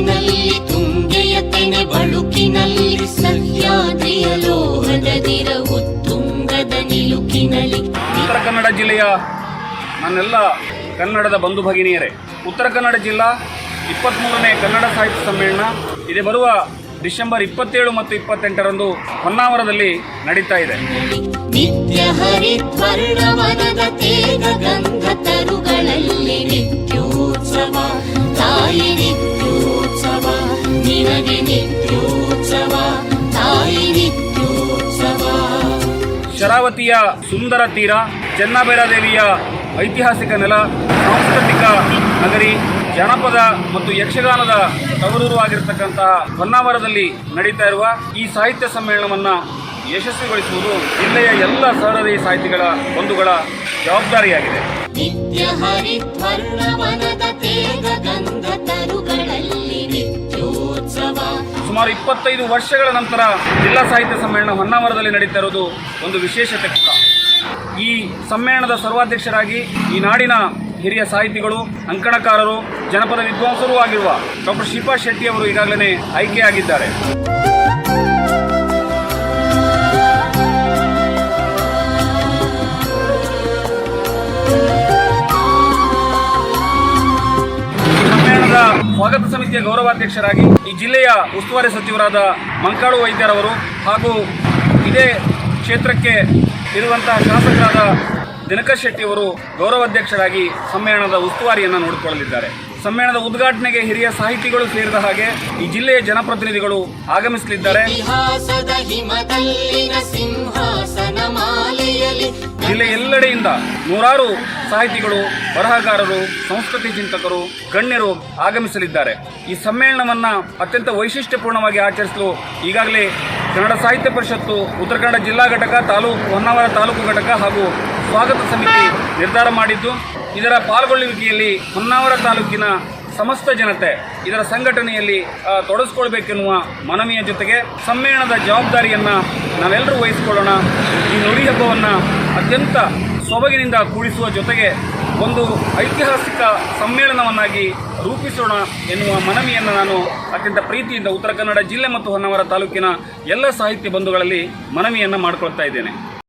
ಬೆಳಕಿನಲ್ಲಿ ತುಂಗೆಯ ತೆನೆ ಬಳುಕಿನಲ್ಲಿ ಸಹ್ಯಾದ್ರಿಯ ಲೋಹದ ದಿರವು ತುಂಗದ ನಿಲುಕಿನಲ್ಲಿ. ಉತ್ತರ ಕನ್ನಡ ಜಿಲ್ಲೆಯ ನನ್ನೆಲ್ಲ ಕನ್ನಡದ ಬಂಧು ಭಗಿನಿಯರೇ ಉತ್ತರ ಕನ್ನಡ ಜಿಲ್ಲಾ ಇಪ್ಪತ್ತ್ಮೂರನೇ ಕನ್ನಡ ಸಾಹಿತ್ಯ ಸಮ್ಮೇಳನ ಇದೆ ಬರುವ ಡಿಸೆಂಬರ್ ಇಪ್ಪತ್ತೇಳು ಮತ್ತು ಇಪ್ಪತ್ತೆಂಟರಂದು ಹೊನ್ನಾವರದಲ್ಲಿ ನಡೀತಾ ಇದೆ. ನಿತ್ಯ ಹರಿದ್ವರ್ಣವನದ ತಾಯಿ ನಿತ್ಯೋತ್ಸವ ಶರಾವತಿಯ ಸುಂದರ ತೀರ ಚೆನ್ನಭೈರಾದೇವಿಯ ಐತಿಹಾಸಿಕ ನೆಲ ಸಾಂಸ್ಕೃತಿಕ ನಗರಿ ಜನಪದ ಮತ್ತು ಯಕ್ಷಗಾನದ ತವರೂರು ಆಗಿರತಕ್ಕಂತಹ ಹೊನ್ನಾವರದಲ್ಲಿ ನಡೀತಾ ಇರುವ ಈ ಸಾಹಿತ್ಯ ಸಮ್ಮೇಳನವನ್ನು ಯಶಸ್ವಿಗೊಳಿಸುವುದು ಜಿಲ್ಲೆಯ ಎಲ್ಲ ಸಹೃದಯ ಸಾಹಿತಿಗಳ ಬಂಧುಗಳ ಜವಾಬ್ದಾರಿಯಾಗಿದೆ. ಸುಮಾರು ಇಪ್ಪತ್ತೈದು ವರ್ಷಗಳ ನಂತರ ಜಿಲ್ಲಾ ಸಾಹಿತ್ಯ ಸಮ್ಮೇಳನ ಹೊನ್ನಾವರದಲ್ಲಿ ನಡೀತಾ ಇರೋದು ಒಂದು ವಿಶೇಷತೆ ಕೂಡ ಈ ಸಮ್ಮೇಳನದ ಸರ್ವಾಧ್ಯಕ್ಷರಾಗಿ ಈ ನಾಡಿನ ಹಿರಿಯ ಸಾಹಿತಿಗಳು, ಅಂಕಣಕಾರರು, ಜನಪದ ವಿದ್ವಾಂಸರೂ ಆಗಿರುವ ಡಾಕ್ಟರ್ ಶಿಪಾ ಶೆಟ್ಟಿ ಅವರು ಈಗಾಗಲೇ ಆಯ್ಕೆಯಾಗಿದ್ದಾರೆ. ಸ್ವಾಗತ ಸಮಿತಿಯ ಗೌರವಾಧ್ಯಕ್ಷರಾಗಿ ಈ ಜಿಲ್ಲೆಯ ಉಸ್ತುವಾರಿ ಸಚಿವರಾದ ಮಂಕಾಳು ವೈದ್ಯರವರು ಹಾಗೂ ಇದೇ ಕ್ಷೇತ್ರಕ್ಕೆ ಇರುವಂತಹ ಶಾಸಕರಾದ ದಿನಕರ್ ಶೆಟ್ಟಿ ಅವರು ಗೌರವಾಧ್ಯಕ್ಷರಾಗಿ ಸಮ್ಮೇಳನದ ಉಸ್ತುವಾರಿಯನ್ನು ನೋಡಿಕೊಳ್ಳಲಿದ್ದಾರೆ. ಸಮ್ಮೇಳನದ ಉದ್ಘಾಟನೆಗೆ ಹಿರಿಯ ಸಾಹಿತಿಗಳು ಸೇರಿದ ಹಾಗೆ ಈ ಜಿಲ್ಲೆಯ ಜನಪ್ರತಿನಿಧಿಗಳು ಆಗಮಿಸಲಿದ್ದಾರೆ. ಎಲ್ಲೆಡೆಯಿಂದ ನೂರಾರು ಸಾಹಿತಿಗಳು, ಬರಹಗಾರರು, ಸಂಸ್ಕೃತಿ ಚಿಂತಕರು, ಗಣ್ಯರು ಆಗಮಿಸಲಿದ್ದಾರೆ. ಈ ಸಮ್ಮೇಳನವನ್ನ ಅತ್ಯಂತ ವೈಶಿಷ್ಟ್ಯಪೂರ್ಣವಾಗಿ ಆಚರಿಸಲು ಈಗಾಗಲೇ ಕನ್ನಡ ಸಾಹಿತ್ಯ ಪರಿಷತ್ತು, ಉತ್ತರ ಕನ್ನಡ ಜಿಲ್ಲಾ ಘಟಕ, ತಾಲೂಕು, ಹೊನ್ನಾವರ ತಾಲೂಕು ಘಟಕ ಹಾಗೂ ಸ್ವಾಗತ ಸಮಿತಿ ನಿರ್ಧಾರ ಮಾಡಿದ್ದು, ಇದರ ಪಾಲ್ಗೊಳ್ಳುವಿಕೆಯಲ್ಲಿ ಹೊನ್ನಾವರ ತಾಲೂಕಿನ ಸಮಸ್ತ ಜನತೆ ಇದರ ಸಂಘಟನೆಯಲ್ಲಿ ತೊಡಸ್ಕೊಳ್ಬೇಕೆನ್ನುವ ಮನವಿಯ ಜೊತೆಗೆ ಸಮ್ಮೇಳನದ ಜವಾಬ್ದಾರಿಯನ್ನು ನಾವೆಲ್ಲರೂ ವಹಿಸಿಕೊಳ್ಳೋಣ. ಈ ನುಡಿ ಹಬ್ಬವನ್ನು ಅತ್ಯಂತ ಸೊಬಗಿನಿಂದ ಕೂಡಿಸುವ ಜೊತೆಗೆ ಒಂದು ಐತಿಹಾಸಿಕ ಸಮ್ಮೇಳನವನ್ನಾಗಿ ರೂಪಿಸೋಣ ಎನ್ನುವ ಮನವಿಯನ್ನು ನಾನು ಅತ್ಯಂತ ಪ್ರೀತಿಯಿಂದ ಉತ್ತರ ಕನ್ನಡ ಜಿಲ್ಲೆ ಮತ್ತು ಹೊನ್ನಾವರ ತಾಲೂಕಿನ ಎಲ್ಲ ಸಾಹಿತ್ಯ ಬಂಧುಗಳಲ್ಲಿ ಮನವಿಯನ್ನು ಮಾಡಿಕೊಳ್ತಾ ಇದ್ದೇನೆ.